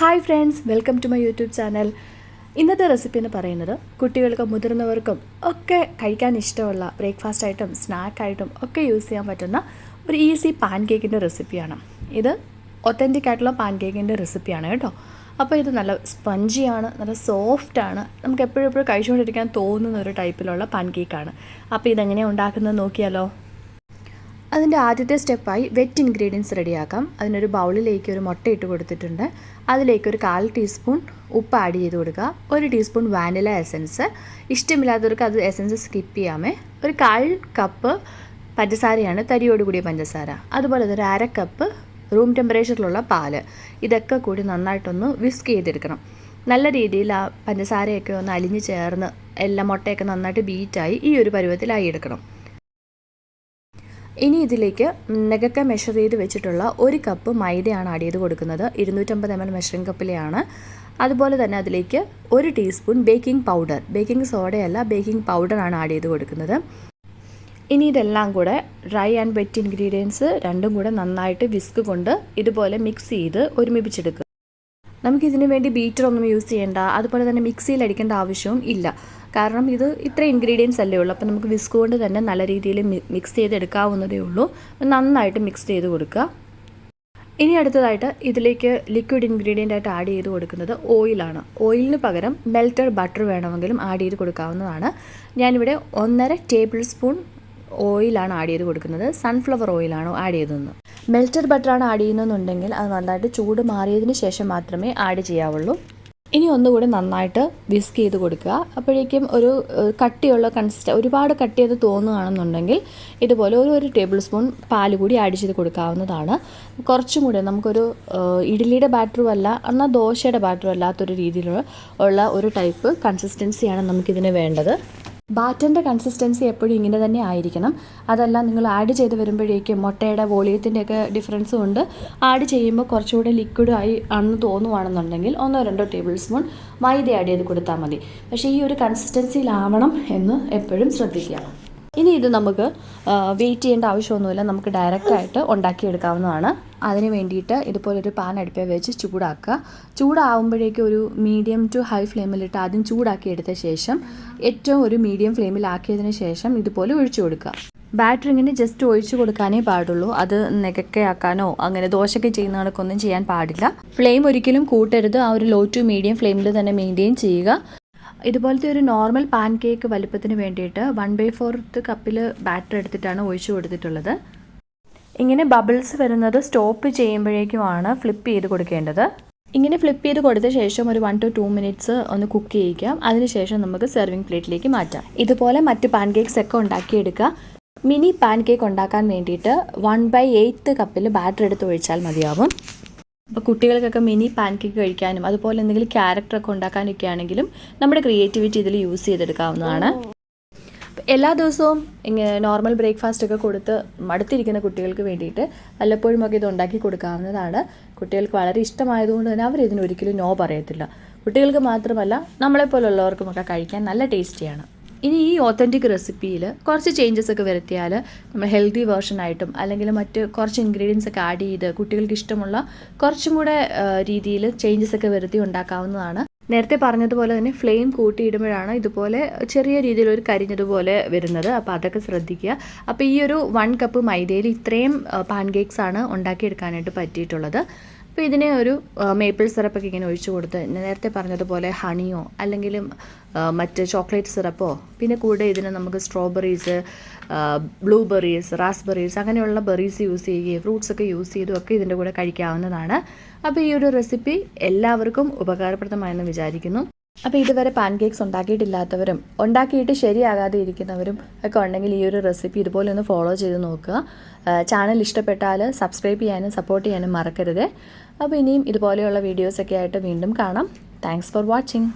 Hi friends welcome to my YouTube channel ഇന്നത്തെ recipe എന്ന് പറയുന്നത് കുട്ടികൾക്കും മുതിർന്നവർക്കും ഒക്കെ കഴിക്കാൻ ഇഷ്ടമുള്ള ബ്രേക്ക്ഫാസ്റ്റ് ആയിട്ടും സ്നാക്കായിട്ടും ഒക്കെ യൂസ് ചെയ്യാൻ പറ്റുന്ന ഒരു ഈസി പാൻ കേക്കിന്റെ റെസിപ്പിയാണ് ഇത് ഒത്തന്റിക് ആയിട്ടുള്ള പാൻ കേക്കിന്റെ റെസിപ്പിയാണ് കേട്ടോ. അപ്പോൾ ഇത് നല്ല സ്പഞ്ചിയാണ് നല്ല സോഫ്റ്റാണ് നമുക്ക് എപ്പോഴും എപ്പോഴും കഴിച്ചുകൊണ്ടിരിക്കാൻ തോന്നുന്ന ഒരു ടൈപ്പിലുള്ള പാൻ കേക്കാണ് അപ്പോൾ ഇതെങ്ങനെയാണ് ഉണ്ടാക്കുന്നത് നോക്കിയാലോ? അതിന്റെ ആദ്യത്തെ സ്റ്റെപ്പായി വെറ്റ് ഇൻഗ്രീഡിയൻസ് റെഡിയാക്കാം. അതിനൊരു ബൗളിലേക്ക് ഒരു മുട്ട ഇട്ട് കൊടുത്തിട്ടുണ്ട്. അതിലേക്ക് ഒരു കാൽ ടീസ്പൂൺ ഉപ്പ് ആഡ് ചെയ്ത് കൊടുക്കുക. ഒരു ടീസ്പൂൺ വാനില എസൻസ് ഇഷ്ടമില്ലാത്തവർക്ക് അത് എസൻസ് സ്കിപ്പ് ചെയ്യാമേ. ഒരു കാൽ കപ്പ് പഞ്ചസാരയാണ് തരിയോട് കൂടിയ പഞ്ചസാര. അതുപോലെ തന്നെ ഒരു അര കപ്പ് റൂം ടെമ്പറേച്ചറിലുള്ള പാൽ. ഇതൊക്കെ കൂടി നന്നായിട്ടൊന്ന് വിസ്ക് ചെയ്തെടുക്കണം. നല്ല രീതിയിൽ ആ പഞ്ചസാരയൊക്കെ ഒന്ന് അലിഞ്ഞ് ചേർന്ന് എല്ലാ മുട്ടയൊക്കെ നന്നായിട്ട് ബീറ്റായി ഈ ഒരു പരുവത്തിലായി എടുക്കണം. ഇനി ഇതിലേക്ക് നെഗക്ക മെഷർ ചെയ്ത് വെച്ചിട്ടുള്ള ഒരു കപ്പ് മൈദയാണ് ആഡ് ചെയ്ത് കൊടുക്കുന്നത്. ഇരുന്നൂറ്റമ്പത് എം എൽ മെഷറിംഗ് കപ്പിലെയാണ് അതുപോലെ തന്നെ അതിലേക്ക് ഒരു ടീസ്പൂൺ ബേക്കിംഗ് പൗഡർ ബേക്കിംഗ് സോഡയല്ല ബേക്കിംഗ് പൗഡറാണ് ആഡ് ചെയ്ത് കൊടുക്കുന്നത്. ഇനി ഇതെല്ലാം കൂടെ ഡ്രൈ ആൻഡ് വെറ്റ് ഇൻഗ്രീഡിയൻസ് രണ്ടും കൂടെ നന്നായിട്ട് വിസ്ക് കൊണ്ട് ഇതുപോലെ മിക്സ് ചെയ്ത് ഒരുമിപ്പിച്ചെടുക്കുക. നമുക്കിതിനു വേണ്ടി ബീറ്റർ ഒന്നും യൂസ് ചെയ്യേണ്ട. അതുപോലെ തന്നെ മിക്സിയിൽ അടിക്കേണ്ട ആവശ്യവും ഇല്ല. കാരണം ഇത് ഇത്ര ഇൻഗ്രീഡിയൻസ് അല്ലേ ഉള്ളൂ. അപ്പോൾ നമുക്ക് വിസ്ക് കൊണ്ട് തന്നെ നല്ല രീതിയിൽ മിക്സ് ചെയ്തെടുക്കാവുന്നതേ ഉള്ളൂ. നന്നായിട്ട് മിക്സ് ചെയ്ത് കൊടുക്കുക. ഇനി അടുത്തതായിട്ട് ഇതിലേക്ക് ലിക്വിഡ് ഇൻഗ്രീഡിയന്റ് ആയിട്ട് ആഡ് ചെയ്ത് കൊടുക്കുന്നത് ഓയിലാണ് ഓയിലിന് പകരം മെൽറ്റഡ് ബട്ടർ വേണമെങ്കിലും ആഡ് ചെയ്ത് കൊടുക്കാവുന്നതാണ്. ഞാനിവിടെ ഒന്നര ടേബിൾ സ്പൂൺ ഓയിലാണ് ആഡ് ചെയ്ത് കൊടുക്കുന്നത്. സൺഫ്ലവർ ഓയിലാണോ ആഡ് ചെയ്തത് മെൽറ്റഡ് ബട്ടറാണ് ആഡ് ചെയ്യുന്നതെന്നുണ്ടെങ്കിൽ അത് നന്നായിട്ട് ചൂട് മാറിയതിന് ശേഷം മാത്രമേ ആഡ് ചെയ്യാവുള്ളൂ. ഇനി ഒന്നുകൂടി നന്നായിട്ട് വിസ്ക് ചെയ്ത് കൊടുക്കുക. അപ്പോഴേക്കും ഒരു കട്ടിയുള്ള കൺസിസ്റ്റ ഒരുപാട് കട്ടി ചെയ്ത് തോന്നുകയാണെന്നുണ്ടെങ്കിൽ ഇതുപോലെ ഒരു ഒരു ടേബിൾ സ്പൂൺ പാൽ കൂടി ആഡ് ചെയ്ത് കൊടുക്കാവുന്നതാണ്. കുറച്ചും കൂടി നമുക്കൊരു ഇഡ്ഡലിയുടെ ബാറ്ററും അല്ല എന്നാൽ ദോശയുടെ ബാറ്ററും അല്ലാത്തൊരു രീതിയിലുള്ള ഉള്ള ഒരു ടൈപ്പ് കൺസിസ്റ്റൻസിയാണ് നമുക്കിതിന് വേണ്ടത്. ബാറ്ററിന്റെ കൺസിസ്റ്റൻസി എപ്പോഴും ഇങ്ങനെ തന്നെ ആയിരിക്കണം. അതല്ല നിങ്ങൾ ആഡ് ചെയ്ത് വരുമ്പോഴേക്കും മുട്ടയുടെ വോളിയത്തിന്റെയൊക്കെ ഡിഫറൻസും ഉണ്ട്. ആഡ് ചെയ്യുമ്പോൾ കുറച്ചുകൂടെ ലിക്വിഡായി ആണെന്ന് തോന്നുവാണെന്നുണ്ടെങ്കിൽ ഒന്നോ രണ്ടോ ടേബിൾ സ്പൂൺ മൈദ ആഡ് ചെയ്ത് കൊടുത്താൽ മതി. പക്ഷേ ഈ ഒരു കൺസിസ്റ്റൻസിയിലാവണം എന്ന് എപ്പോഴും ശ്രദ്ധിക്കുക. ഇനി ഇത് നമുക്ക് വെയിറ്റ് ചെയ്യേണ്ട ആവശ്യമൊന്നുമില്ല. നമുക്ക് ഡയറക്റ്റായിട്ട് ഉണ്ടാക്കിയെടുക്കാവുന്നതാണ്. അതിന് വേണ്ടിയിട്ട് ഇതുപോലൊരു പാൻ അടുപ്പേ വെച്ച് ചൂടാക്കുക. ചൂടാവുമ്പോഴേക്കും ഒരു മീഡിയം ടു ഹൈ ഫ്ലെയിമിലിട്ട് ആദ്യം ചൂടാക്കി എടുത്ത ശേഷം ഏറ്റവും ഒരു മീഡിയം ഫ്ലെയിമിലാക്കിയതിന് ശേഷം ഇതുപോലെ ഒഴിച്ചു കൊടുക്കുക. ബാറ്ററി ഇങ്ങനെ ജസ്റ്റ് ഒഴിച്ചു കൊടുക്കാനേ പാടുള്ളൂ. അത് നികക്കയാക്കാനോ അങ്ങനെ ദോശയൊക്കെ ചെയ്യുന്ന കണക്കൊന്നും ചെയ്യാൻ പാടില്ല. ഫ്ലെയിം ഒരിക്കലും കൂട്ടരുത്. ആ ഒരു ലോ ടു മീഡിയം ഫ്ലെയിമിൽ തന്നെ മെയിന്റെയിൻ ചെയ്യുക. ഇതുപോലത്തെ ഒരു നോർമൽ പാൻ കേക്ക് വലുപ്പത്തിന് വേണ്ടിയിട്ട് വൺ ബൈ ഫോർത്ത് കപ്പിൽ ബാറ്റർ എടുത്തിട്ടാണ് ഒഴിച്ചു കൊടുത്തിട്ടുള്ളത്. ഇങ്ങനെ ബബിൾസ് വരുന്നത് സ്റ്റോപ്പ് ചെയ്യുമ്പോഴേക്കുമാണ് ഫ്ലിപ്പ് ചെയ്ത് കൊടുക്കേണ്ടത്. ഇങ്ങനെ ഫ്ലിപ്പ് ചെയ്ത് കൊടുത്ത ശേഷം ഒരു വൺ ടു ടു മിനിറ്റ്സ് ഒന്ന് കുക്ക് ചെയ്യിക്കാം അതിനുശേഷം നമുക്ക് സെർവിങ് പ്ലേറ്റിലേക്ക് മാറ്റാം. ഇതുപോലെ മറ്റ് പാൻ കേക്ക്സ് ഒക്കെ ഉണ്ടാക്കിയെടുക്കുക. മിനി പാൻ കേക്ക് ഉണ്ടാക്കാൻ വേണ്ടിയിട്ട് വൺ ബൈ എയ്ത്ത് കപ്പിൽ ബാറ്റർ എടുത്ത് ഒഴിച്ചാൽ മതിയാവും. അപ്പോൾ കുട്ടികൾക്കൊക്കെ മിനി പാൻകേക്ക് കഴിക്കാനും അതുപോലെ എന്തെങ്കിലും ക്യാരക്ടറൊക്കെ ഉണ്ടാക്കാനൊക്കെ ആണെങ്കിലും നമ്മുടെ ക്രിയേറ്റിവിറ്റി ഇതിൽ യൂസ് ചെയ്തെടുക്കാവുന്നതാണ്. എല്ലാ ദിവസവും ഇങ്ങനെ നോർമൽ ബ്രേക്ക്ഫാസ്റ്റ് ഒക്കെ കൊടുത്ത് മടുത്തിരിക്കുന്ന കുട്ടികൾക്ക് വേണ്ടിയിട്ട് വല്ലപ്പോഴും ഒക്കെ ഇത് ഉണ്ടാക്കി കൊടുക്കാവുന്നതാണ്. കുട്ടികൾക്ക് വളരെ ഇഷ്ടമായതുകൊണ്ട് തന്നെ അവർ ഇതിന് ഒരിക്കലും നോ പറയത്തില്ല. കുട്ടികൾക്ക് മാത്രമല്ല നമ്മളെപ്പോലുള്ളവർക്കുമൊക്കെ കഴിക്കാൻ നല്ല ടേസ്റ്റിയാണ്. ഇനി ഈ ഓത്തന്റിക് റെസിപ്പിയിൽ കുറച്ച് ചേഞ്ചസ് ഒക്കെ വരുത്തിയാൽ നമ്മൾ ഹെൽത്തി വേർഷൻ ആയിട്ടും അല്ലെങ്കിൽ മറ്റ് കുറച്ച് ഇൻഗ്രീഡിയൻസ് ഒക്കെ ആഡ് ചെയ്ത് കുട്ടികൾക്ക് ഇഷ്ടമുള്ള കുറച്ചും കൂടെ രീതിയിൽ ചേഞ്ചസ് ഒക്കെ വരുത്തി ഉണ്ടാക്കാവുന്നതാണ്. നേരത്തെ പറഞ്ഞതുപോലെ തന്നെ ഫ്ലെയിം കൂട്ടിയിടുമ്പോഴാണ് ഇതുപോലെ ചെറിയ രീതിയിൽ ഒരു കരിഞ്ഞതുപോലെ വരുന്നത്. അപ്പോൾ അതൊക്കെ ശ്രദ്ധിക്കുക. അപ്പോൾ ഈ ഒരു വൺ കപ്പ് മൈദയിൽ ഇത്രയും പാൻ കേക്ക്സ് ആണ് ഉണ്ടാക്കിയെടുക്കാനായിട്ട് പറ്റിയിട്ടുള്ളത്. അപ്പോൾ ഇതിനെ ഒരു മേപ്പിൾ സിറപ്പൊക്കെ ഇങ്ങനെ ഒഴിച്ചു കൊടുത്ത് നേരത്തെ പറഞ്ഞതുപോലെ ഹണിയോ അല്ലെങ്കിൽ മറ്റ് ചോക്ലേറ്റ് സിറപ്പോ പിന്നെ കൂടെ ഇതിന് നമുക്ക് സ്ട്രോബെറീസ് ബ്ലൂബെറീസ് റാസ്ബെറീസ് അങ്ങനെയുള്ള ബെറീസ് യൂസ് ചെയ്യുകയും ഫ്രൂട്ട്സ് ഒക്കെ യൂസ് ചെയ്തും ഒക്കെ ഇതിന്റെ കൂടെ കഴിക്കാവുന്നതാണ്. അപ്പോൾ ഈ ഒരു റെസിപ്പി എല്ലാവർക്കും ഉപകാരപ്രദമായെന്ന് വിചാരിക്കുന്നു. അപ്പോൾ ഇതുവരെ പാൻ കേക്ക്സ് ഉണ്ടാക്കിയിട്ടില്ലാത്തവരും ഉണ്ടാക്കിയിട്ട് ശരിയാകാതെ ഇരിക്കുന്നവരും ഒക്കെ ഉണ്ടെങ്കിൽ ഈ ഒരു റെസിപ്പി ഇതുപോലെ ഒന്ന് ഫോളോ ചെയ്ത് നോക്കുക. ചാനൽ ഇഷ്ടപ്പെട്ടാൽ സബ്സ്ക്രൈബ് ചെയ്യാനും സപ്പോർട്ട് ചെയ്യാനും മറക്കരുത്. അപ്പോൾ ഇനിയും ഇതുപോലെയുള്ള വീഡിയോസൊക്കെ ആയിട്ട് വീണ്ടും കാണാം. Thanks for watching